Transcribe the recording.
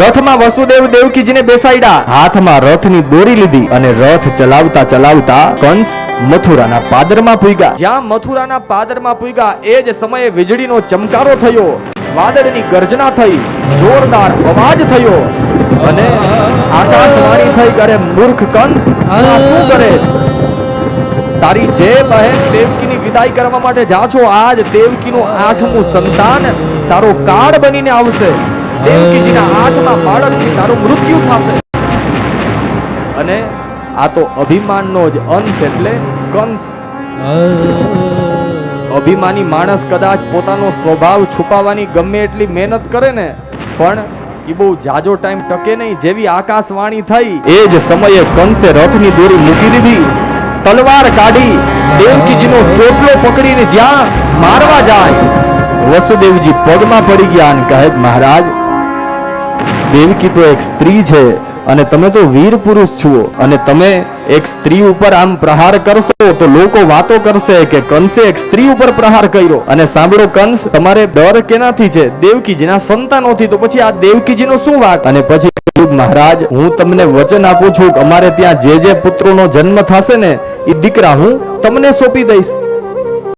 રથમાં વસુદેવ દેવકીજીને બેસાડ્યા. હાથમાં રથની દોરી લીધી અને રથ ચલાવતા ચલાવતા કંસ મથુરાના પાદરમાં પૂગ્યા. જ્યાં મથુરાના પાદરમાં પૂગ્યા, એ જ સમયે વીજળીનો ચમકારો થયો. વાદળની ગર્જના થઈ, જોરદાર અવાજ થયો. અને આકાશવાણી થઈ કરે મૂર્ખ કંસ શું કરે તારી જે બહેન દેવકીની વિદાય કરવા માટે જા છો. આજ દેવકીનું આઠમું સંતાન તારો કાળ બનીને આવશે. અભિમાની માણસ કદાચ પોતાનો સ્વભાવ છુપાવવાની ગમે એટલી મહેનત કરે ને, પણ એ બહુ જાજો ટાઈમ ટકે નહીં જેવી આકાશવાણી થઈ. એ જ સમયે કંસે રથની દોરી મૂકી દીધી. તલવાર કાઢી. દેવકીજીનો ચોટલો પકડીને જ્યાં મારવા જાય. વસુદેવજી પગમાં પડી ગયા અને કહે, મહારાજ દેવકી તો એક સ્ત્રી છે અને તમે તો વીર પુરુષ છો અને તમે એક સ્ત્રી ઉપર આમ પ્રહાર કરશો તો લોકો વાતો કરશે કે કંસે એક સ્ત્રી ઉપર પ્રહાર કર્યો. અને સાંભળો કંસ, તમારે ડર કેનાથી છે? દેવકીજીના સંતાનોથી. તો પછી આ દેવકીજીનો શું વાત અને પછી મહારાજ, હું તમને વચન આપું છું કે અમારે ત્યાં જે જે પુત્રોનો જન્મ થશે ને એ દીકરા હું તમને સોંપી દઈશ.